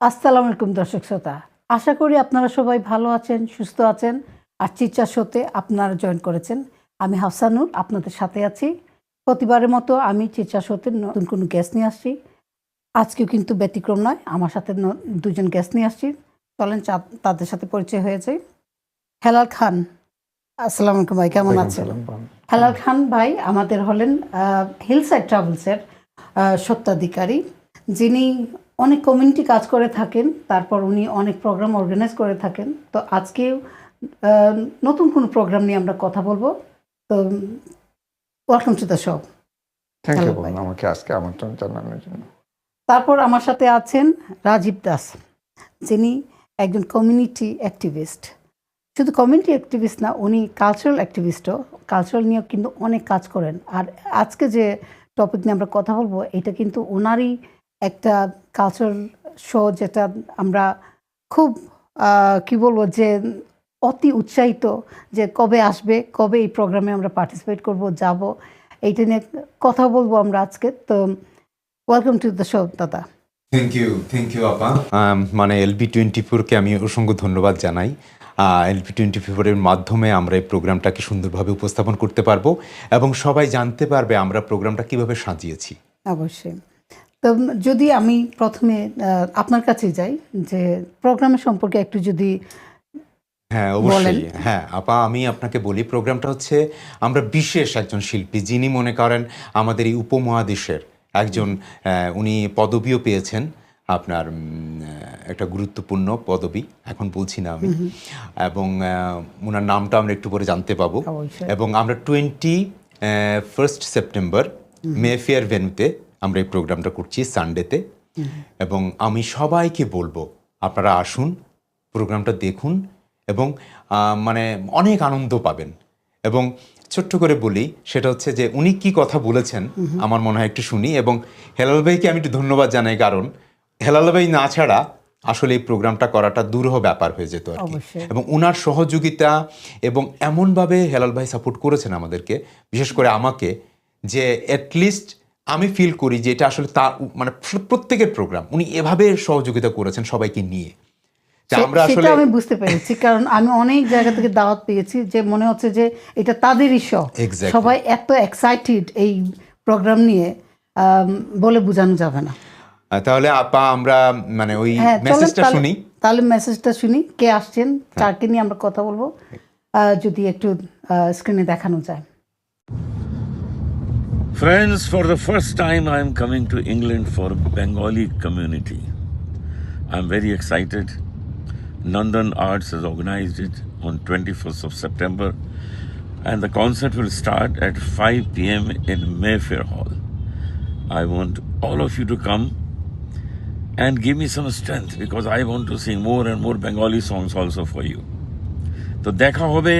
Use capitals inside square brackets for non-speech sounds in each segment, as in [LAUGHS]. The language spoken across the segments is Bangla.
আসসালামু আলাইকুম দর্শক শ্রোতা। আশা করি আপনারা সবাই ভালো আছেন সুস্থ আছেন। আর চিৎচার শোতে আপনারা জয়েন করেছেন। আমি হাফসানুর আপনাদের সাথে আছি। প্রতিবারের মতো আমি চিৎচার শোতে নতুন কোনো গ্যাস নিয়ে আসছি। আজকেও কিন্তু ব্যতিক্রম নয় আমার সাথে দুজন গ্যাস নিয়ে আসছি। চলেন তাদের সাথে পরিচয় হয়েছে হেলাল খান। আসসালামু আলাইকুম ভাই কেমন আছেন? হেলাল খান ভাই আমাদের হলেন হিল সাইড ট্রাভেলসের আহ, স্বত্বাধিকারী। যিনি অনেক কমিউনিটি কাজ করে থাকেন তারপর উনি অনেক প্রোগ্রাম অর্গানাইজ করে থাকেন। তো আজকেও নতুন কোনো প্রোগ্রাম নিয়ে আমরা কথা বলব। তো welcome to the show thank you আমাকে আজকে আমন্ত্রণ জানানোর জন্য। তারপর আমার সাথে আছেন রাজীব দাস যিনি একজন কমিউনিটি অ্যাক্টিভিস্ট শুধু কমিউনিটি অ্যাক্টিভিস্ট না উনি কালচারাল অ্যাক্টিভিস্টও কালচারাল নিয়েও কিন্তু অনেক কাজ করেন। আর আজকে যে টপিক নিয়ে আমরা কথা বলব এটা কিন্তু ওনারই একটা কালচারাল শো যেটা আমরা খুব কি বলব যে অতি উৎসাহিত যে কবে আসবে কবে এই প্রোগ্রামে আমরা পার্টিসিপেট করব যাব এইটা নিয়ে কথা বলব আমরা আজকে। তো ওয়েলকাম টু দ্য শো দাদা। থ্যাংক ইউ থ্যাংক ইউ আপা। মানে এলবি টোয়েন্টি ফোরকে আমি অসংখ্য ধন্যবাদ জানাই। এলবি টোয়েন্টি ফোরের মাধ্যমে আমরা এই প্রোগ্রামটাকে সুন্দরভাবে উপস্থাপন করতে পারব এবং সবাই জানতে পারবে আমরা প্রোগ্রামটা কীভাবে সাজিয়েছি। অবশ্যই। তো যদি আমি প্রথমে আপনার কাছে যাই যে প্রোগ্রামের সম্পর্কে একটু যদি হ্যাঁ অবশ্যই। হ্যাঁ আপা আমি আপনাকে বলি প্রোগ্রামটা হচ্ছে আমরা বিশেষ একজন শিল্পী যিনি মনে করেন আমাদের এই উপমহাদেশের একজন উনি পদবিও পেয়েছেন আপনার একটা গুরুত্বপূর্ণ পদবি এখন বলছি না আমি। এবং ওনার নামটা আমরা একটু পরে জানতে পাবো। এবং আমরা টোয়েন্টি ফার্স্ট সেপ্টেম্বর মেফেয়ার ভেন্যুতে আমরা এই প্রোগ্রামটা করছি সানডেতে এবং আমি সবাইকে বলব আপনারা আসুন প্রোগ্রামটা দেখুন এবং মানে অনেক আনন্দ পাবেন। এবং ছোট্ট করে বলি সেটা হচ্ছে যে উনি কি কথা বলেছেন আমার মনে হয় একটু শুনি এবং হেলাল ভাইকে আমি একটু ধন্যবাদ জানাই কারণ হেলাল ভাই না ছাড়া আসলে এই প্রোগ্রামটা করাটা দুরূহ ব্যাপার হয়ে যেত আর কি। এবং ওনার সহযোগিতা এবং এমনভাবে হেলাল ভাই সাপোর্ট করেছেন আমাদেরকে বিশেষ করে আমাকে যে অ্যাটলিস্ট আমি ফিল করি যে এটা আসলে তার মানে প্রত্যেকের প্রোগ্রাম উনি এভাবে সহযোগিতা করেছেন সবাইকে নিয়ে। আমরা আসলে সেটা আমি বুঝতে পেরেছি। কারণ আমি অনেক জায়গা থেকে দাওয়াত পেয়েছি যে মনে হচ্ছে যে এটা তাদেরই শো Exactly. সবাই এত এক্সাইটেড এই প্রোগ্রাম নিয়ে বলে বোঝানো যাবে না। তাহলে আপা আমরা মানে ওই হ্যাঁ মেসেজটা শুনি। তাহলে মেসেজটা শুনি কে আসছেন কারকে নিয়ে আমরা কথা বলব যদি একটু স্ক্রিনে দেখানো যায়। Friends, for the first time I am coming to England for Bengali community. I'm very excited. Nandan Arts has organized it on 21st of September and the concert will start at 5 p.m. in Mayfair Hall. I want all of you to come and give me some strength because I want to sing more and more Bengali songs also for you. তো দেখা হবে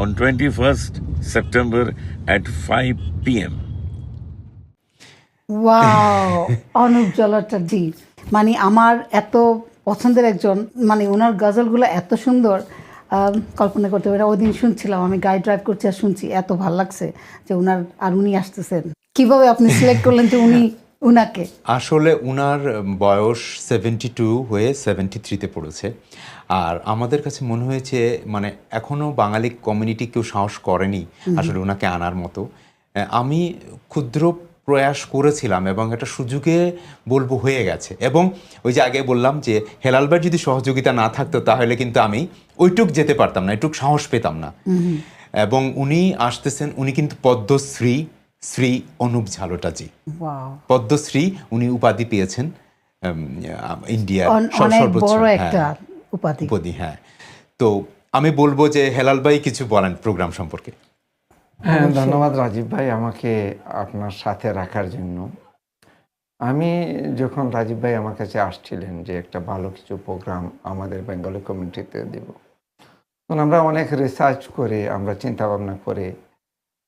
on 21st September at 5 p.m. Wow Anup জলাটাজি মানে আমার এত পছন্দের একজন মানে ওনার গজলগুলো এত সুন্দর কল্পনা করতে পারি। ওই দিন শুনছিলাম, আমি গাড়ি ড্রাইভ করছি আর শুনছি, এত ভালো লাগছে যে ওনার, আর উনি আসতেছেন কীভাবে আপনি সিলেক্ট করলেন যে উনি উনাকে? আসলে উনার বয়স সেভেন্টি টু হয়ে সেভেন্টি থ্রিতে পড়েছে। আর আমাদের কাছে মনে হয়েছে মানে এখনও বাঙালি কমিউনিটি কেউ সাহস করেনি আসলে ওনাকে আনার মতো। আমি ক্ষুদ্র প্রয়াস করেছিলাম এবং একটা সুযোগে বলব হয়ে গেছে। এবং ওই যে আগে বললাম যে হেলালবার যদি সহযোগিতা না থাকতো তাহলে কিন্তু আমি ওইটুক যেতে পারতাম না এটুক সাহস পেতাম না। এবং উনি আসতেছেন উনি কিন্তু পদ্মশ্রী শ্রী অনুপ ঝালোটাজি। পদ্মশ্রী উনি উপাধি পেয়েছেন ইন্ডিয়ার সর্বোচ্চ হ্যাঁ, উপাধি। হ্যাঁ। তো আমি বলব যে হেলাল ভাই কিছু বলেন প্রোগ্রাম সম্পর্কে। হ্যাঁ ধন্যবাদ রাজীব ভাই আমাকে আপনার সাথে রাখার জন্য। আমি যখন রাজীব ভাই আমার কাছে আসছিলেন যে একটা ভালো কিছু প্রোগ্রাম আমাদের বেঙ্গলি কমিউনিটিতে দেব তখন আমরা অনেক রিসার্চ করে আমরা চিন্তা ভাবনা করে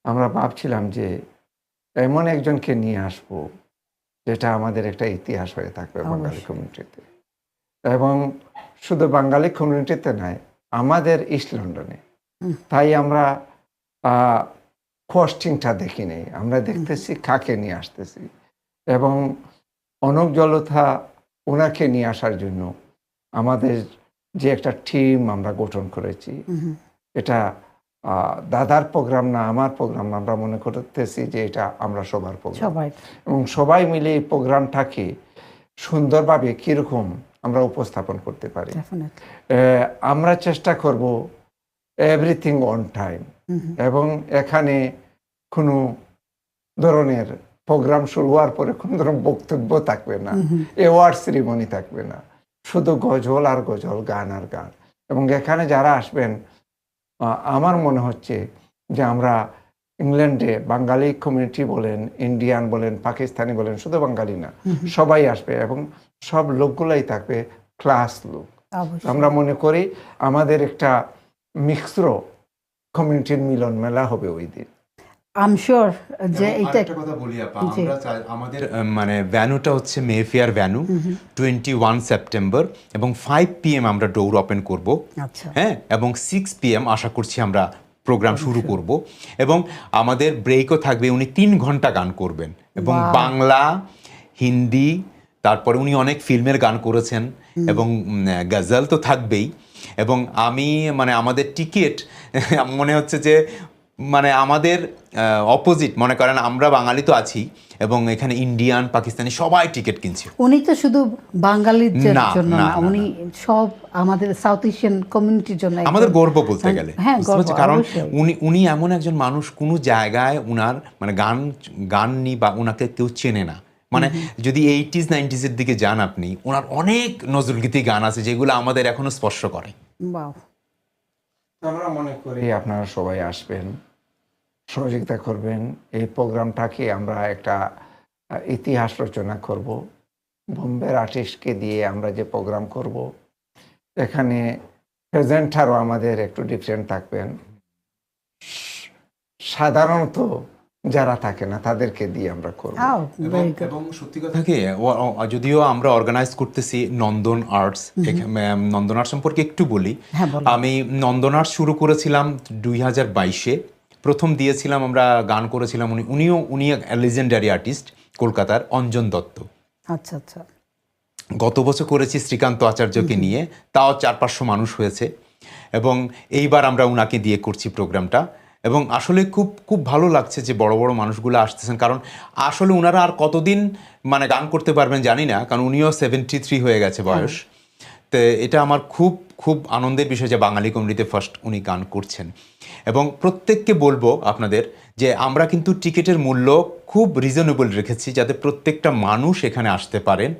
আমরা ভাবছিলাম যে এমন একজনকে নিয়ে আসব যেটা আমাদের একটা ইতিহাস হয়ে থাকবে বাঙালি কমিউনিটিতে এবং শুধু বাঙালি কমিউনিটিতে নয় আমাদের ইস্ট লন্ডনে তাই আমরা কস্টিংটা দেখি নেই আমরা দেখতেছি কাকে নিয়ে আসতেছি। এবং অনক জলথা ওনাকে নিয়ে আসার জন্য আমাদের যে একটা টিম আমরা গঠন করেছি এটা দাদার প্রোগ্রাম না আমার প্রোগ্রাম না আমরা মনে করতেছি যে এটা আমরা সবার প্রোগ্রাম এবং সবাই মিলে এই প্রোগ্রামটাকে সুন্দরভাবে কীরকম আমরা উপস্থাপন করতে পারি। আমরা চেষ্টা করব এভরিথিং অন টাইম এবং এখানে কোনো ধরনের প্রোগ্রাম শুরু হওয়ার পরে কোনো ধরনের বক্তব্য থাকবে না। অ্যাওয়ার্ড সেরিমনি থাকবে না। শুধু গজল আর গজল গান আর গান। এবং এখানে যারা আসবেন আমার মনে হচ্ছে যে আমরা ইংল্যান্ডে বাঙালি কমিউনিটি বলেন ইন্ডিয়ান বলেন পাকিস্তানি বলেন শুধু বাঙালি না সবাই আসবে এবং সব লোকগুলাই থাকবে ক্লাস লোক। আমরা মনে করি আমাদের একটা মিক্সর কমিউনিটির মিলন মেলা হবে ওই দিন। আম শিওর যে এটা আরেকটা কথা বলি আপা আমরা আমাদের মানে ভ্যানুটা হচ্ছে Mayfair venue twenty one September এবং ফাইভ পিএম আমরা ডোর ওপেন করব। আচ্ছা। হ্যাঁ এবং সিক্স পিএম আশা করছি আমরা প্রোগ্রাম শুরু করব। এবং আমাদের ব্রেকও থাকবে উনি তিন ঘণ্টা গান করবেন। এবং বাংলা হিন্দি তারপরে উনি অনেক ফিল্মের গান করেছেন এবং গজল তো থাকবেই। এবং আমি মানে আমাদের টিকিট [LAUGHS] মনে হচ্ছে যে মানে আমাদের অপোজিট মনে করেন আমরা বাঙালি তো আছি এবং এখানে ইন্ডিয়ান পাকিস্তানি সবাই টিকিট কিনছে উনি তো শুধু বাঙালিদের জন্য না, উনি সব আমাদের সাউথ এশিয়ান কমিউনিটির জন্য আমাদের গর্ব বলতে গেলে। হ্যাঁ গর্ব কারণ উনি উনি এমন একজন মানুষ কোনো জায়গায় উনার মানে গান গান নি বা ওনাকে কেউ চেনে না। মানে যদি এইটিস নাইনটিসের দিকে যান আপনি ওনার অনেক নজরুলগীতি গান আছে যেগুলো আমাদের এখনও স্পর্শ করে. আমরা মনে করি আপনারা সবাই আসবেন। সহযোগিতা করবেন। এই প্রোগ্রামটাকে আমরা একটা ইতিহাস রচনা করব। বোম্বের আর্টিস্টকে দিয়ে আমরা যে প্রোগ্রাম করব এখানে প্রেজেন্টারও আমাদের একটু ডিফারেন্ট থাকবেন। সাধারণত যারা থাকে না তাদেরকে দিয়ে আমরা করব। এবং সত্যি কথা কি যদিও আমরা অর্গানাইজ করতেছি নন্দন আর্টস নন্দন আর্টস সম্পর্কে একটু বলি। হ্যাঁ, আমি নন্দন আর্টস শুরু করেছিলাম দুই হাজার বাইশে। প্রথম দিয়েছিলাম আমরা গান করেছিলাম উনি উনিও উনি লিজেন্ডারি আর্টিস্ট কলকাতার অঞ্জন দত্ত। আচ্ছা আচ্ছা। গত বছর করেছি শ্রীকান্ত আচার্যকে নিয়ে তাও চার পাঁচশো মানুষ হয়েছে। এবং এইবার আমরা উনাকে দিয়ে করছি প্রোগ্রামটা। এবং আসলে খুব খুব ভালো লাগছে যে বড় বড় মানুষগুলো আসতেছেন। কারণ আসলে ওনারা আর কতদিন মানে গান করতে পারবেন জানি না কারণ উনিও সেভেন্টি থ্রি হয়ে গেছে বয়স। তো এটা আমার খুব খুব আনন্দের বিষয় যে বাঙালি কমিউনিটিতে ফার্স্ট উনি গান করছেন। এবং প্রত্যেককে বলব আপনাদের যে আমরা কিন্তু টিকিটের মূল্য খুব রিজনেবল রেখেছি যাতে প্রত্যেকটা মানুষ এখানে আসতে পারেন।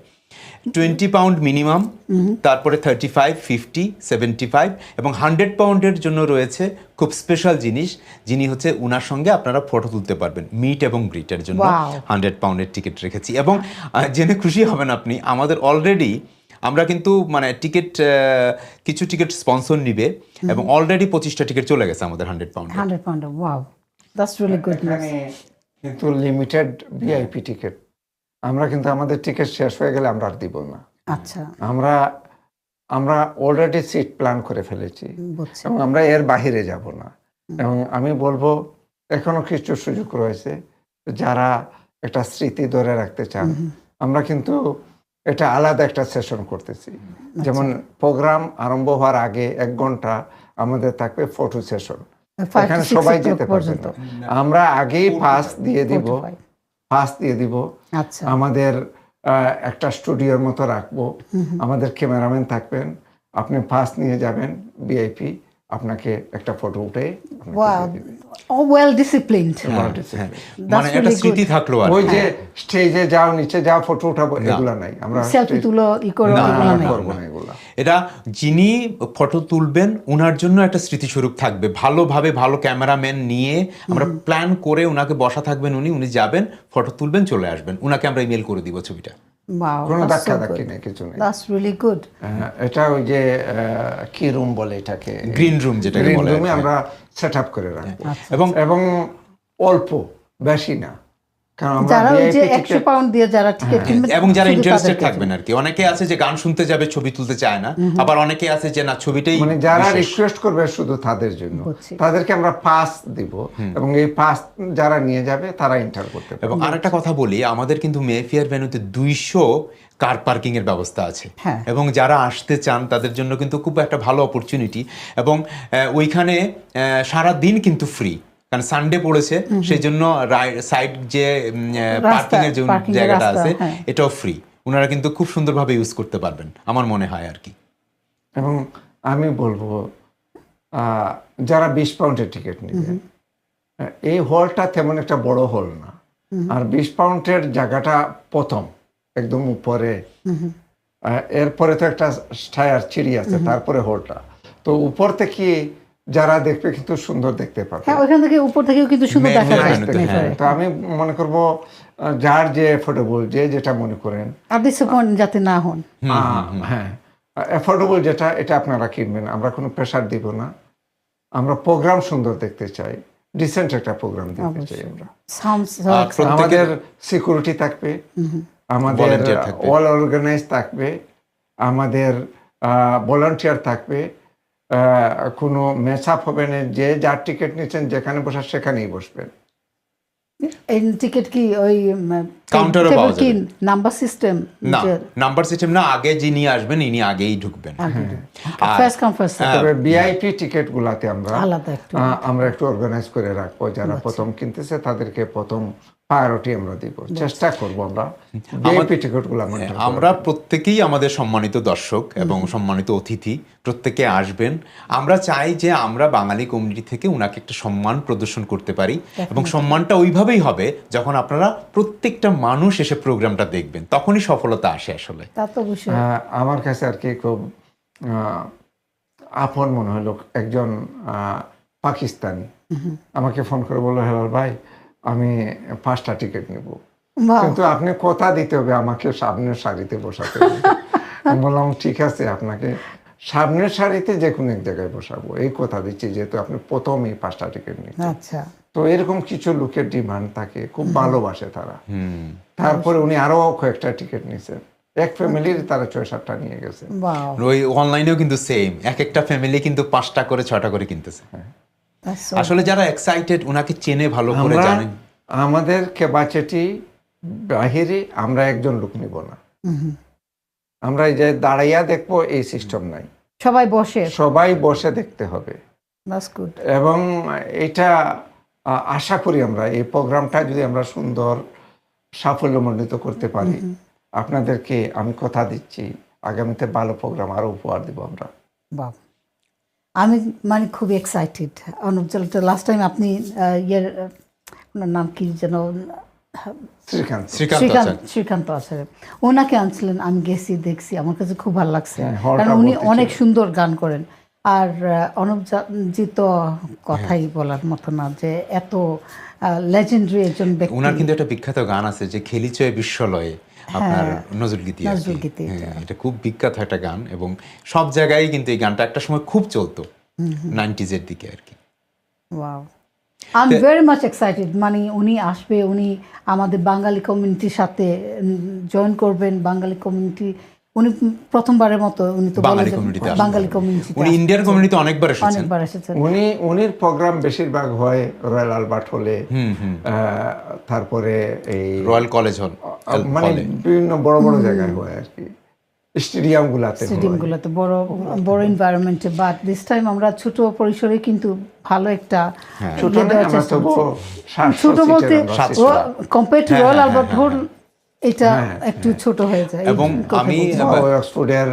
টোয়েন্টি পাউন্ড মিনিমাম তারপরে thirty five fifty seventy five এবং হান্ড্রেড পাউন্ডের জন্য রয়েছে খুব স্পেশাল জিনিস যিনি হচ্ছে উনার সঙ্গে আপনারা ফটো তুলতে পারবেন। মিট এবং গ্রিটের জন্য. হান্ড্রেড পাউন্ডের টিকিট রেখেছি। এবং জেনে খুশি হবেন আপনি আমাদের অলরেডি আমরা কিন্তু মানে টিকিট কিছু টিকিট স্পন্সর নিবে এবং অলরেডি পঁচিশটা টিকিট চলে গেছে আমাদের hundred pound hundred pound wow that's really good news কিন্তু লিমিটেড ভিআইপি টিকিট আমরা কিন্তু আমাদের টিকিট শেষ হয়ে গেলে আমরা আর দিব না। আচ্ছা। আমরা আমরা অলরেডি সিট প্ল্যান করে ফেলেছি। এবং আমরা এর বাহিরে যাব না। এবং আমি বলব এখনও কিছু সুযোগ রয়েছে যারা একটা স্মৃতি ধরে রাখতে চান। আমরা কিন্তু এটা আলাদা একটা সেশন করতেছি। যেমন প্রোগ্রাম আরম্ভ হওয়ার আগে এক ঘণ্টা আমাদের থাকবে ফটো সেশন এখানে সবাই যেতে পারবে আমরা আগেই পাস দিয়ে দিব। পাস দিয়ে দিব। আচ্ছা। আমাদের আহ, একটা স্টুডিওর মতো রাখব। আমাদের ক্যামেরাম্যান থাকবেন। আপনি পাস নিয়ে যাবেন ভিআইপি আপনাকে একটা ফটো উঠে আপনাকে ওয়াও দিয়ে দিবে। ও ওয়েল ডিসিপ্লিনড মানে একটা স্মৃতি থাকল আর ওই যে স্টেজে যাও নিচে যাও ফটো উঠাবো এগুলা নাই। আমরা সেলফি তুলো ই করো না, এগুলো আমরা নাই। করব না এগুলা। এটা যিনি ফটো তুলবেন ওনার জন্য একটা স্মৃতিস্বরূপ থাকবে। ভালোভাবে ভালো ক্যামেরাম্যান নিয়ে আমরা প্ল্যান করে ওনাকে বসা থাকবেন উনি উনি যাবেন ফটো তুলবেন চলে আসবেন। ওনাকে আমরা ইমেল করে দিব ছবিটা। কোনো ধাক্কা ধাক্কি গুড নেই কিছু নেই। দ্যাটস রিয়েলি গুড আহ, এটা ওই যে আহ, কি রুম বলে এটাকে? গ্রিন রুম যেটাকে গ্রিন রুমে আমরা সেট আপ করে রাখব। এবং এবং অল্প বেশি না। যারা ওই যে VIP একশো ticket- পাউন্ড দিয়ে যারা টিকিট এবং যারা ইন্টারেস্টেড থাকবেন আর কি। অনেকে আছে যে গান শুনতে যাবে ছবি তুলতে চায় না। আবার অনেকে আছে যে না ছবিটাই মানে যারা রিকোয়েস্ট করবে শুধু তাদের জন্য। তাদেরকে আমরা পাস দিব। এবং এই পাস যারা নিয়ে যাবে তারা এন্টার করতে পারবে। এবং আরেকটা কথা বলি আমাদের কিন্তু মেফিয়ার কার পার্কিং এর ব্যবস্থা আছে। হ্যাঁ। এবং যারা আসতে চান তাদের জন্য কিন্তু খুব একটা ভালো অপরচুনিটি এবং ওইখানে সারা দিন কিন্তু ফ্রি কারণ সানডে পড়েছে সেই জন্য সাইড যে পার্কিং এর যে জায়গাটা আছে হ্যাঁ। এটাও ফ্রি ওনারা কিন্তু খুব সুন্দরভাবে ইউজ করতে পারবেন আমার মনে হয় আর কি। এবং আমি বলব আহ, যারা বিশ পাউন্ডের টিকিট নেবে এই হলটা তেমন একটা বড় হল না। আর বিশ পাউন্ডের জায়গাটা প্রথম একদম উপরে। এরপরে তো একটা স্টায়ার চিড়ি আছে তারপরে হলটা তো উপর থেকে যারা দেখবে কিন্তু সুন্দর দেখতে পাবে। হ্যাঁ ওইখান থেকে উপর থেকেও কিন্তু সুন্দর দেখা যায় হ্যাঁ। তো আমি মনে করব যার যে এফোর্ডেবল যে যেটা মনে করেন। আর ডিসঅ্যাপয়েন্ট যাতে না হন। হ্যাঁ অ্যাফোর্ডেবল যেটা এটা আপনারা কিনবেন। আমরা কোনো প্রেশার দিব না। আমরা প্রোগ্রাম সুন্দর দেখতে চাই। ডিসেন্ট একটা প্রোগ্রাম দেখতে চাই আমরা। সাউন্ডস আর আমাদের সিকিউরিটি থাকবে। আমাদের অল অর্গানাইজ থাকবে। আমাদের ভলান্টিয়ার থাকবে। কোনো মেস আপ হবে না যে যার টিকিট নিচ্ছেন যেখানে বসার সেখানেই বসবেন। এই টিকিট কি ওই পাওয়া যাবে। নাম্বার সিস্টেম না নাম্বার সিস্টেম না আগে যিনি আসবেন ইনি আগেই ঢুকবেন। আর- ফার্স্ট কাম ফার্স্ট তবে ভিআইপি টিকিট গুলাতে আমরা আলাদা একটু। আমরা একটু অর্গানাইজ করে রাখব যারা প্রথম কিনতেছে তাদেরকে প্রথম প্রায়োরিটি আমরা দিব। চেষ্টা করব আমরা। গুলো আমরা হ্যাঁ, প্রত্যেকেই আমাদের সম্মানিত দর্শক এবং সম্মানিত অতিথি প্রত্যেকে আসবেন। আমরা চাই যে আমরা বাঙালি কমিউনিটি থেকে উনাকে একটা সম্মান প্রদর্শন করতে পারি এবং সম্মানটা ওইভাবেই হবে যখন আপনারা প্রত্যেকটা মানুষ এসে প্রোগ্রামটা দেখবেন। তখনই সফলতা আসে আসলে। তো অবশ্যই। আহ, আমার কাছে আর কি খুব আহ, আপন মনে হলো একজন আহ, পাকিস্তানি। আমাকে ফোন করে বলল হেলাল ভাই আমি পাঁচটা টিকিট নেব। কিন্তু আপনি কথা দিতে হবে আমাকে সামনের সারিতে বসাতে আমি বললাম ঠিক আছে আপনাকে সামনের সারিতে যে কোনো এক জায়গায় বসাবো। এই কথা দিচ্ছি যেহেতু আপনি প্রথম এই পাঁচটা টিকিট নিচ্ছেন। আচ্ছা। তো এরকম কিছু লোকের ডিমান্ড থাকে খুব ভালোবাসে তারা। হুম। তারপরে উনি আরও কয়েকটা টিকিট নিছেন। এক ফ্যামিলির তারা ছয় সাতটা নিয়ে গেছে। ওই অনলাইনেও কিন্তু সেম এক একটা ফ্যামিলি কিন্তু পাঁচটা করে ছটা করে কিনতেছে। so আসলে যারা এক্সাইটেড ওনাকে চেনে ভালো করে জানেন। আমাদের ক্যাপাসিটি বাহিরে আমরা একজন লোক নিব না। আমরা এই যে দাঁড়াইয়া দেখব এই সিস্টেম নাই। সবাই বসে। সবাই বসে দেখতে হবে। এবং এটা আশা করি আমরা এই প্রোগ্রামটা যদি আমরা সুন্দর সাফল্যমণ্ডিত করতে পারি আপনাদেরকে আমি কথা দিচ্ছি। আগামীতে ভালো প্রোগ্রাম আরও উপহার দিব আমরা। বাহ। আমি মানে খুব এক্সাইটেড অনুপ জলটা লাস্ট টাইম আপনি ইয়ের ওনার নাম কি যেন শ্রীকান্ত। শ্রীকান্ত শ্রীকান্ত আচার্য। ওনাকে আনছিলেন আমি গেছি দেখছি আমার কাছে খুব ভালো লাগছে। হ্যাঁ, কারণ উনি অনেক সুন্দর গান করেন। আর আহ, অনুপ জা- জি তো কথাই বলার মতো না যে এত লেজেন্ডারি একজন ব্যক্তি। ওনার কিন্তু একটা বিখ্যাত গান আছে যে খেলিচয়ে বিশ্বলয়ে। আপনার নজরুল গীতি। নজরুলগীতি হ্যাঁ, এটা খুব বিখ্যাত একটা গান এবং সব জায়গায় কিন্তু এই গানটা একটা সময় খুব চলতো নাইনটিজের দিকে আর কি। Wow I am very much excited মানে উনি আসবে উনি আমাদের বাঙালি কমিউনিটির সাথে জয়েন করবেন বাঙালি কমিউনিটি উনি প্রথমবারের মতো উনি তো বাঙালি বাঙালি কমিউনিটি উনি ইন্ডিয়ান কমিউনিটি অনেকবার এসেছেন। অনেকবার এসেছেন। উনি উনির প্রোগ্রাম বেশিরভাগ হয় রয়্যাল আলবার্ট হলে তারপরে এই রয়্যাল কলেজ হল মানে বিভিন্ন বড় বড় জায়গায় হয় আর কি। স্টেডিয়াম গুলাতে স্টেডিয়ামগুলোতে বড় বড় এনভায়রনমেন্টে বাট দিস টাইম আমরা ছোট পরিসরে কিন্তু ভালো একটা ছোট ইয়ে। ছোট বলতে কম্পেয়ার টু রয়্যাল আলবার্ট হল এটা একটু ছোট হয়ে যায়। এবং আমি অক্সফোর্ডের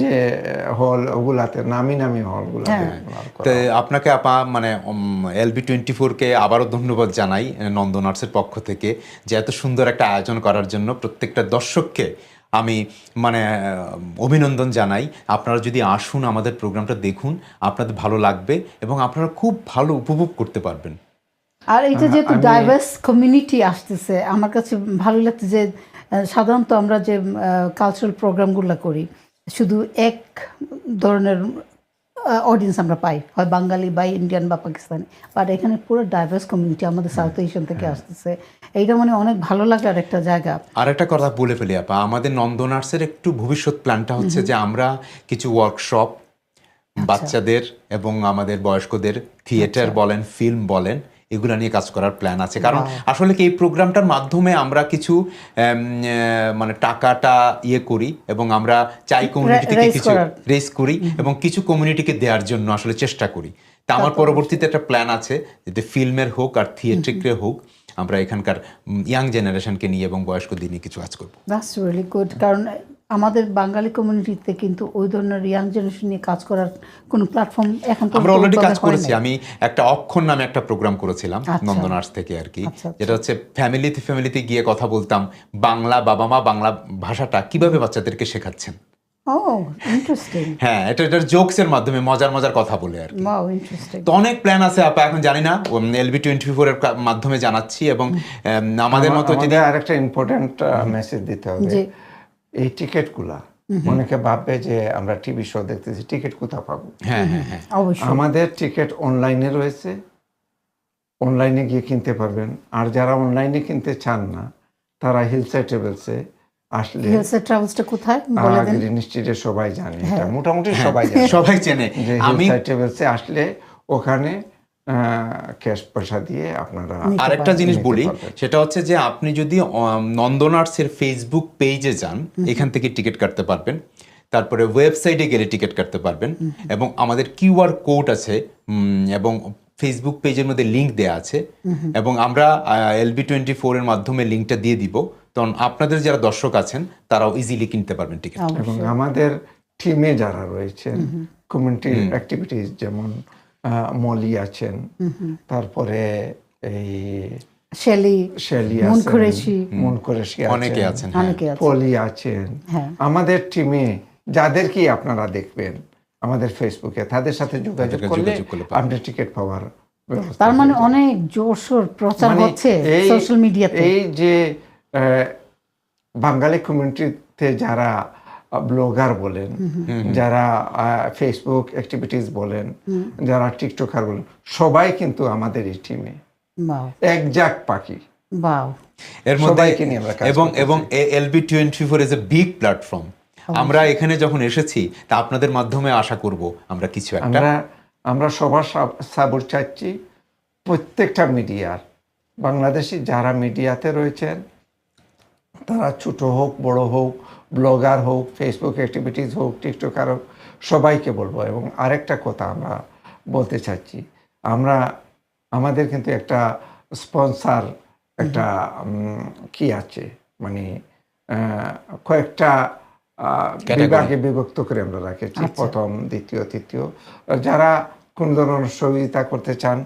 যে হল ওগুলাতে নামি নামি হল গুলাতে হ্যাঁ। আপনাকে আপা মানে এলবি টোয়েন্টি ফোরকে আবারও ধন্যবাদ জানাই নন্দন আর্টসের পক্ষ থেকে যে এত সুন্দর একটা আয়োজন করার জন্য প্রত্যেকটা দর্শককে আমি মানে অভিনন্দন জানাই। আপনারা যদি আসুন আমাদের প্রোগ্রামটা দেখুন আপনাদের ভালো লাগবে এবং আপনারা খুব ভালো উপভোগ করতে পারবেন। আর এটা যেহেতু ডাইভার্স কমিউনিটি আসতেছে আমার কাছে ভালো লাগছে যে সাধারণত আমরা যে কালচারাল প্রোগ্রামগুলো করি শুধু এক ধরনের অডিয়েন্স আমরা পাই। হয় বাঙালি বা ইন্ডিয়ান বা পাকিস্তানি বাট এখানে পুরো ডাইভার্স কমিউনিটি আমাদের সাউথ এশিয়ান থেকে আসতেছে। এইটা মানে অনেক ভালো লাগার একটা জায়গা। আর একটা কথা বলে ফেলি আপা আমাদের নন্দনার্সের একটু ভবিষ্যৎ প্ল্যানটা হচ্ছে যে আমরা কিছু ওয়ার্কশপ বাচ্চাদের এবং আমাদের বয়স্কদের থিয়েটার বলেন ফিল্ম বলেন এগুলো নিয়ে কাজ করার প্ল্যান আছে। কারণ আসলে কি এই প্রোগ্রামটার মাধ্যমে আমরা কিছু মানে টাকাটা ইয়ে করি এবং আমরা চাই কমিউনিটি থেকে কিছু রেস করি এবং কিছু কমিউনিটিকে দেওয়ার জন্য আসলে চেষ্টা করি। তা আমার পরবর্তীতে একটা প্ল্যান আছে যাতে ফিল্মের হোক আর থিয়েট্রিকের হোক আমরা এখানকার ইয়াং জেনারেশনকে নিয়ে এবং বয়স্কদের নিয়ে কিছু কাজ করব। দ্যাটস রিয়েলি গুড কারণ আমাদের বাঙালি কমিউনিটিতে কিন্তু ওই ধরনের ইয়াং জেনারেশন নিয়ে কাজ করার কোনো প্ল্যাটফর্ম এখন আমরা অলরেডি কাজ করেছি। আমি একটা অক্ষর নামে একটা প্রোগ্রাম করেছিলাম আচ্ছা। নন্দন আর্টস থেকে আর কি আচ্ছা, আচ্ছা। যেটা হচ্ছে ফ্যামিলিতে ফ্যামিলিতে গিয়ে কথা বলতাম বাংলা বাবা মা বাংলা ভাষাটা কীভাবে বাচ্চাদেরকে শেখাচ্ছেন? [LAUGHS] হ্যাঁ এটা এটার জোকস এর মাধ্যমে মজার মজার কথা বলে আর কি। তো অনেক প্ল্যান আছে আপা এখন জানি না এলবি টোয়েন্টি ফোর এর মাধ্যমে জানাচ্ছি এবং আমাদের মতো যদি আরেকটা ইম্পর্টেন্ট মেসেজ দিতে হবে। জি। এই টিকিটগুলা। অনেকে ভাববে যে আমরা টিভি শো দেখতেছি টিকিট কোথা পাবো? হ্যাঁ হ্যাঁ হ্যাঁ। অবশ্যই। আমাদের টিকিট অনলাইনে রয়েছে। অনলাইনে গিয়ে কিনতে পারবেন। আর যারা অনলাইনে কিনতে চান না তারা হিলসাইড ট্রেভেলসে আসলে হিলসের ট্রাভেলসটা কোথায়? বলে দেন। গ্রিন স্ট্রিটে সবাই জানে। এটা মোটামুটি সবাই জানে। সবাই চেনে। যে আমি ট্রেভেলসে আসলে ওখানে ক্যাশ পয়সা দিয়ে আপনারা আরেকটা জিনিস বলি সেটা হচ্ছে যে আপনি যদি নন্দন আর্টসের ফেসবুক পেজে যান এখান থেকে টিকিট কাটতে পারবেন। তারপরে ওয়েবসাইটে গেলে টিকিট কাটতে পারবেন। এবং আমাদের কিউআর কোড আছে এবং ফেসবুক পেজের মধ্যে লিঙ্ক দেওয়া আছে। এবং আমরা এলবি টোয়েন্টি ফোর এর মাধ্যমে লিঙ্কটা দিয়ে দিব। তখন আপনাদের যারা দর্শক আছেন তারাও ইজিলি কিনতে পারবেন টিকিট এবং আমাদের টিমে যারা রয়েছেন কমিউনিটি অ্যাক্টিভিটিস যেমন মলি আছেন। তারপরে এই শেলি শেলি আছেন। কুরেশি। কুরেশি অনেকে আছেন। অনেকে আছে পলি আছেন। আমাদের টিমে যাদেরকে আপনারা দেখবেন আমাদের ফেসবুকে তাদের সাথে যোগাযোগ করলে আপনি টিকিট পাওয়ার তার মানে অনেক জোরসোর প্রচার মানে হচ্ছে সোশ্যাল মিডিয়াতে এই যে আহ, বাঙালি কমিউনিটিতে যারা ব্লগার বলেন যারা ফেসবুক অ্যাক্টিভিটিস বলেন যারা টিকটকার বলেন সবাই কিন্তু আমাদের এই টিমে বাও একজাক পাখি। এর মধ্যে সবাইকে নিয়ে আমরা কাজ এবং এবং LB twenty four is a big platform আমরা এখানে যখন এসেছি তা আপনাদের মাধ্যমে আশা করব আমরা কিছু একটা। আমরা আমরা সবার সাপোর্ট চাচ্ছি প্রত্যেকটা মিডিয়ার। বাংলাদেশি যারা মিডিয়াতে রয়েছেন তারা ছোট হোক বড় হোক ব্লগার হোক ফেসবুক অ্যাক্টিভিটিস হোক টিকটকার হোক সবাইকে বলব। এবং আরেকটা কথা আমরা বলতে চাচ্ছি আমরা আমাদের কিন্তু একটা স্পন্সার একটা কি আছে? মানে কয়েকটা বিভাগে বিভক্ত করে আমরা রাখেছি। প্রথম দ্বিতীয় তৃতীয়। যারা কোন ধরনের সহযোগিতা করতে চান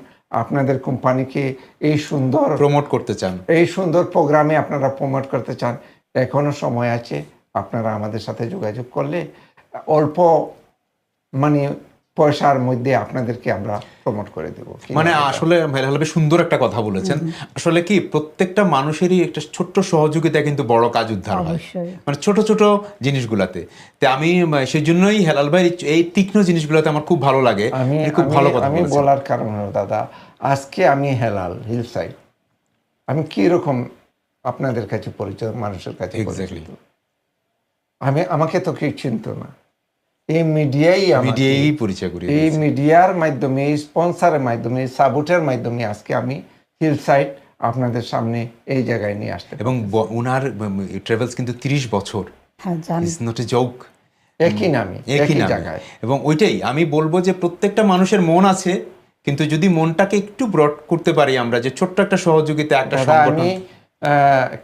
আপনাদের কোম্পানিকে এই সুন্দর প্রমোট করতে চান। এই সুন্দর প্রোগ্রামে আপনারা প্রমোট করতে চান এখনও সময় আছে। আপনারা আমাদের সাথে যোগাযোগ করলে অল্প মানে পয়সার মধ্যে আপনাদেরকে আমরা প্রমোট করে দেব। মানে আসলে হেলালবে সুন্দর একটা কথা বলেছেন। আসলে কি প্রত্যেকটা মানুষেরই একটা ছোট্ট সহযোগিতা কিন্তু বড় কাজ উদ্ধার হয়। মানে ছোট ছোট জিনিসগুলাতে। তো আমি সেই জন্যই হেলাল ভাই এই তীক্ষ্ণ জিনিসগুলোতে আমার খুব ভালো লাগে। আমি খুব ভালো কথা আমি বলার কারণ হলো দাদা আজকে আমি হেলাল হিল সাইড আমি কি রকম আপনাদের কাছে পরিচয় মানুষের কাছে. পরিচিত? আমি আমাকে তো কেউ চিনত না। এই মিডিয়াই মিডিয়াই পরিচয় করি এই মিডিয়ার মাধ্যমে এই স্পন্সারের মাধ্যমে সাপোর্টের মাধ্যমে আজকে আমি হিল সাইড আপনাদের সামনে এই জায়গায় নিয়ে আসতে এবং উনার ট্রাভেলস কিন্তু তিরিশ বছর। হ্যাঁ জানি। ইটস নট এ জোক একই নামে একই জায়গায়। এবং ওইটাই আমি বলব যে প্রত্যেকটা মানুষের মন আছে কিন্তু যদি মনটাকে একটু ব্রড করতে পারি আমরা যে ছোট্ট একটা সহযোগিতা একটা সংগঠন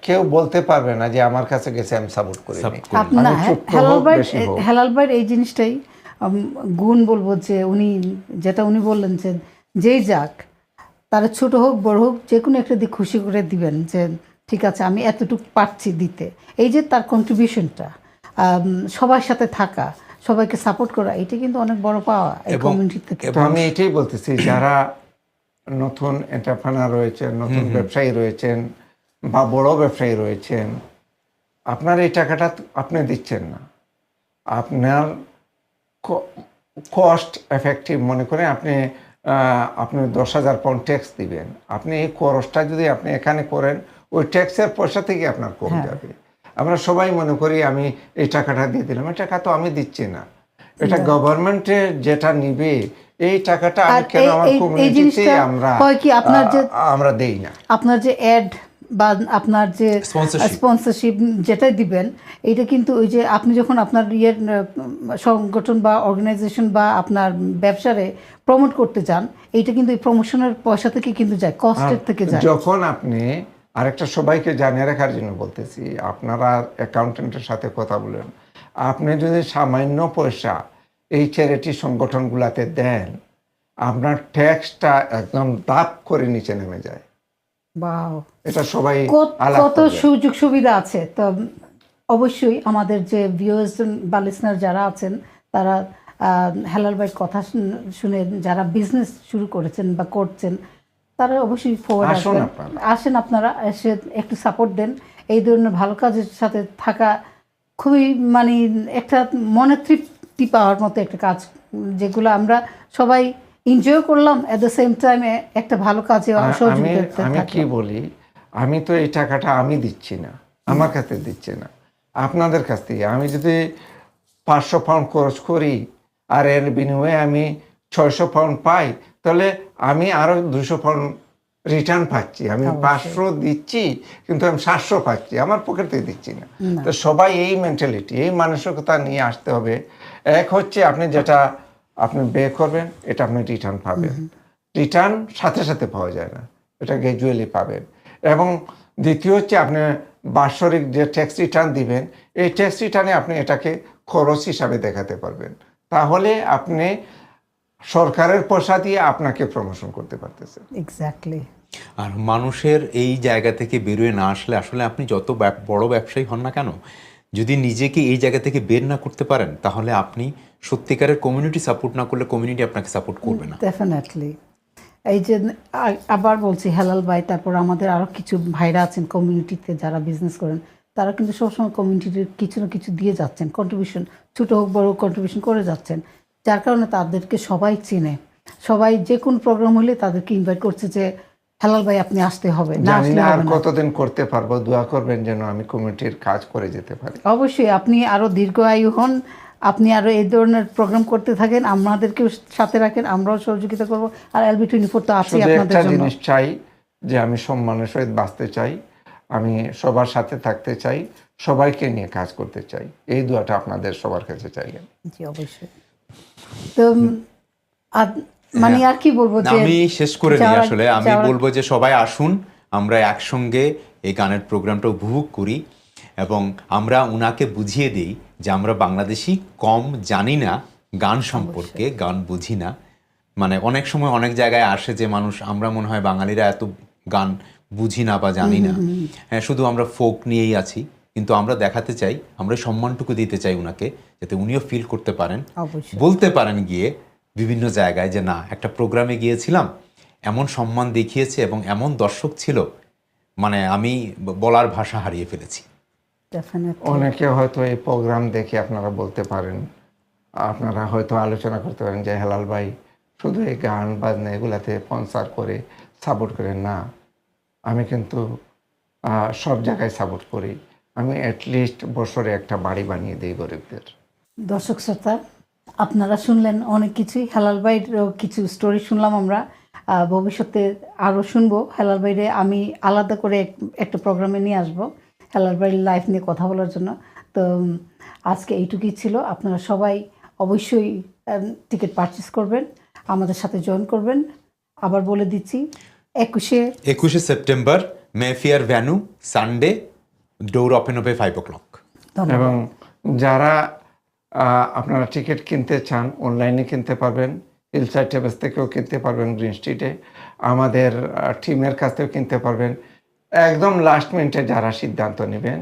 কেউ বলতে পারবে না যে আমার কাছে গেছে আমি সাপোর্ট করি হেলাল ভাই হেলাল এই জিনিসটাই গুণ বলব যে উনি যেটা উনি বললেন যে যেই যাক তারা ছোট হোক বড় হোক যে কোনো একটা দিক খুশি করে দিবেন যে ঠিক আছে আমি এতটুকু পারছি দিতে। এই যে তার কন্ট্রিবিউশনটা সবার সাথে থাকা সবাইকে সাপোর্ট করা এটা কিন্তু অনেক বড় পাওয়া এই এবং- কমিউনিটি থেকে আমি এটাই বলতেছি যারা নতুন এন্টারপ্রেনার রয়েছেন নতুন ব্যবসায়ী রয়েছেন বা বড় ব্যবসায়ী রয়েছেন আপনার এই টাকাটা আপনি দিচ্ছেন না। আপনার কস্ট এফেক্টিভ মনে করেন আপনি আপনি দশ হাজার পাউন্ড ট্যাক্স দিবেন। আপনি এই খরচটা যদি আপনি এখানে করেন ওই ট্যাক্সের পয়সা থেকে আপনার কম যাবে। আমরা সবাই মনে করি আমি এই টাকাটা দিয়ে দিলাম এই টাকা তো আমি দিচ্ছি না। এটা গভর্নমেন্টে যেটা নিবে এই টাকাটা আমি কেন আমার কমিউনিটিতে আমরা দেই না। আপনার যে অ্যাড বা আপনার যে. স্পন্সরশিপ যেটাই দিবেন এটা কিন্তু ওই যে আপনি যখন আপনার ইয়ের সংগঠন বা অর্গানাইজেশন বা আপনার ব্যবসারে প্রমোট করতে চান এইটা কিন্তু এই প্রমোশনের পয়সা থেকে কিন্তু যায় কস্টের থেকে যায়। যখন আপনি আরেকটা সবাইকে জানিয়ে রাখার জন্য বলতেছি আপনারা অ্যাকাউন্টেন্টের সাথে কথা বলেন। আপনি যদি সামান্য পয়সা এই চ্যারিটি সংগঠনগুলোতে দেন আপনার ট্যাক্সটা একদম দাপ করে নিচে নেমে যায়। এটা সবাই কত-। সুযোগ সুবিধা আছে। তো অবশ্যই আমাদের যে ভিউয়ার্স বা লিসনার যারা আছেন তারা হেলাল ভাইয়ের কথা শুন- যারা বিজনেস শুরু করেছেন বা করছেন তারা অবশ্যই ফরওয়ার্ড আসুন আসবেন। আসেন আপনারা এসে একটু সাপোর্ট দেন। এই ধরনের ভালো কাজের সাথে থাকা খুবই মানে একটা মনে তৃপ্তি পাওয়ার মতো একটা কাজ যেগুলো আমরা সবাই এনজয় করলাম অ্যাট দ্য সেম টাইমে একটা ভালো কাজে আ- আমি আমি কি বলি? আমি তো এই টাকাটা আমি দিচ্ছি না। আমার কাছে দিচ্ছে না। আপনাদের কাছ থেকে। আমি যদি পাঁচশো পাউন্ড খরচ করি আর এর বিনিময়ে আমি ছয়শো পাউন্ড পাই তাহলে আমি আরও দুশো পাউন্ড রিটার্ন পাচ্ছি। আমি পাঁচশো দিচ্ছি কিন্তু আমি সাতশো পাচ্ছি। আমার পকেট দিচ্ছি না। তো সবাই এই মেন্টালিটি এই মানসিকতা নিয়ে আসতে হবে। এক হচ্ছে আপনি যেটা আপনি বে করবেন এটা আপনি রিটার্ন পাবেন। রিটার্ন সাথে সাথে পাওয়া যায় না এটা গ্র্যাজুয়ালি পাবেন। এবং দ্বিতীয় হচ্ছে আপনি বাৎসরিক যে ট্যাক্স রিটার্ন দিবেন এই ট্যাক্স রিটার্নে আপনি এটাকে খরচ হিসাবে দেখাতে পারবেন। তাহলে আপনি সরকারের পয়সা দিয়ে আপনাকে প্রমোশন করতে পারতেছেন। এক্স্যাক্টলি আর মানুষের এই জায়গা থেকে বেরোয় না আসলে আসলে আপনি যত বড় ব্যবসায়ী হন না কেন যদি নিজেকে এই জায়গা থেকে বের না করতে পারেন তাহলে আপনি সত্যিকারের কমিউনিটি সাপোর্ট না করলে কমিউনিটি আপনাকে সাপোর্ট করবে না। ডেফিনেটলি এই যে আবার বলছি হেলাল ভাই তারপর আমাদের আরও কিছু ভাইরা আছেন কমিউনিটিতে যারা বিজনেস করেন তারা কিন্তু সবসময় কমিউনিটির কিছু না কিছু দিয়ে যাচ্ছেন কন্ট্রিবিউশন ছোটো হোক বড় কন্ট্রিবিউশন করে যাচ্ছেন। যার কারণে তাদেরকে সবাই চিনে। সবাই যে কোন প্রোগ্রাম হলে তাদেরকে ইনভাইট করছে যে হেলাল ভাই আপনি আসতে হবে না আসলে আর কতদিন করতে পারব দোয়া করবেন যেন আমি কমিউনিটির কাজ করে যেতে পারি। অবশ্যই আপনি আরও দীর্ঘ আয়ু হন আপনি আরও এই ধরনের প্রোগ্রাম করতে থাকেন আমাদেরকেও সাথে রাখেন আমরাও সহযোগিতা করব। আর এলবি টোয়েন্টি ফোর তো আছেই আপনাদের জন্য। জিনিস চাই যে আমি সম্মানের সহিত বাঁচতে চাই আমি সবার সাথে থাকতে চাই সবাইকে নিয়ে কাজ করতে চাই। এই দুয়াটা আপনাদের সবার কাছে চাই জি অবশ্যই। তো আর মানে আর কি বলব যে আমি শেষ করে নিই আসলে। আমি বলব যে সবাই আসুন আমরা একসঙ্গে এই গানের প্রোগ্রামটা উপভোগ করি। এবং আমরা উনাকে বুঝিয়ে দিই যে আমরা বাংলাদেশি কম জানি না গান সম্পর্কে গান বুঝি না। মানে অনেক সময় অনেক জায়গায় আসে যে মানুষ আমরা মনে হয় বাঙালিরা এত গান বুঝি না বা জানি না। হ্যাঁ শুধু আমরা ফোক নিয়েই আছি কিন্তু আমরা দেখাতে চাই আমরা সম্মানটুকু দিতে চাই উনাকে যাতে উনিও ফিল করতে পারেন। বলতে পারেন গিয়ে বিভিন্ন জায়গায় যে না একটা প্রোগ্রামে গিয়েছিলাম এমন সম্মান দেখিয়েছে এবং এমন দর্শক ছিল মানে আমি বলার ভাষা হারিয়ে ফেলেছি। অনেকে হয়তো এই প্রোগ্রাম দেখে আপনারা বলতে পারেন। আপনারা হয়তো আলোচনা করতে পারেন যে হেলাল ভাই শুধু এই গান বাজনা এগুলাতে স্পন্সার করে সাপোর্ট করে না। আমি কিন্তু সব জায়গায় সাপোর্ট করি। আমি অ্যাটলিস্ট বছরে একটা বাড়ি বানিয়ে দিই গরিবদের। দর্শক শ্রোতা আপনারা শুনলেন অনেক কিছুই। হেলাল ভাইয়েরও কিছু স্টোরি শুনলাম আমরা। ভবিষ্যতে আরও শুনব। হেলাল ভাইরে আমি আলাদা করে একটা প্রোগ্রামে নিয়ে আসব। হেলাল ভাইয়ের লাইফ নিয়ে কথা বলার জন্য। তো আজকে এইটুকুই ছিল। আপনারা সবাই অবশ্যই টিকিট পারচেস করবেন আমাদের সাথে জয়েন করবেন। আবার বলে দিচ্ছি একুশে একুশে September Mayfair venue Sunday door open হবে ফাইভ ও ক্লক ধন্যবাদ। এবং যারা আপনারা টিকিট কিনতে চান অনলাইনে কিনতে পারবেন হিলসাইড টেবেস থেকেও কিনতে পারবেন গ্রিন স্ট্রিটে আমাদের টিমের কাছ থেকেও কিনতে পারবেন। একদম লাস্ট মিনিটে যারা সিদ্ধান্ত নেবেন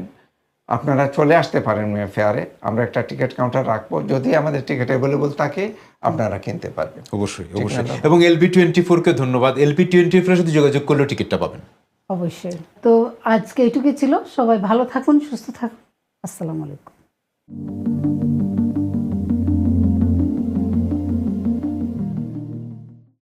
আপনারা চলে আসতে পারেন মেয়ে ফেয়ারে আমরা একটা টিকিট কাউন্টার রাখব। যদি আমাদের টিকিট অ্যাভেলেবল থাকে আপনারা কিনতে পারবেন। অবশ্যই অবশ্যই। এবং এলবি টোয়েন্টি ফোরকে ধন্যবাদ। এলবি টোয়েন্টি ফোরের সাথে যোগাযোগ করলেও টিকিটটা পাবেন। অবশ্যই। তো আজকে এইটুকুই ছিল। সবাই ভালো থাকুন সুস্থ থাকুন। আসসালামু আলাইকুম।